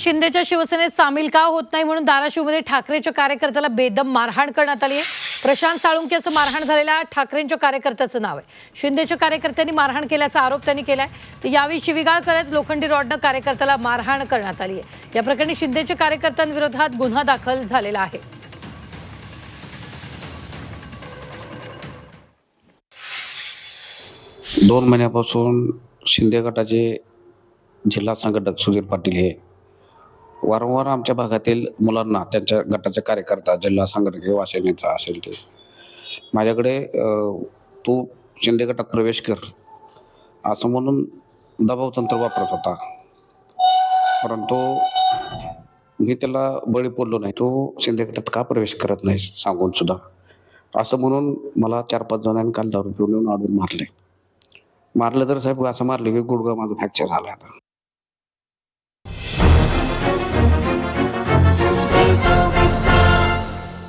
शिंदेच्या शिवसेनेत सामील का होत नाही म्हणून धाराशिवमध्ये ठाकरेच्या कार्यकर्त्याला बेदम मारहाण करण्यात आली आहे. प्रशांत साळुंके असं मारहाण झालेल्या ठाकरेंच्या कार्यकर्त्याचं नाव आहे. शिंदेच्या कार्यकर्त्यांनी मारहाण केल्याचा आरोप त्यांनी केलाय. तर यावेळी शिविगाळ करत लोखंडी रॉडनं कार्यकर्त्याला मारहाण करण्यात आली आहे. या प्रकरणी शिंदेच्या कार्यकर्त्यांविरोधात गुन्हा दाखल झालेला आहे. दोन महिन्यापासून शिंदे गटाचे जिल्हा संघटक सुधीर पाटील हे वारंवार आमच्या भागातील मुलांना त्यांच्या गटाचे कार्यकर्ता जिल्हा संघटक किंवा असेल ते. माझ्याकडे तू शिंदे गटात प्रवेश कर. असं म्हणून दबाव तंत्र वापरत होता. परंतु मी त्याला बळी पडलो नाही. तो शिंदे गटात का प्रवेश करत नाही सांगून सुद्धा. असं म्हणून मला चार पाच जणांनी काल दारू पिऊन येऊन अडून मारले. मारलं तर साहेब असं मारलं की गुडगा माझा फ्रॅक्चर झाला आता.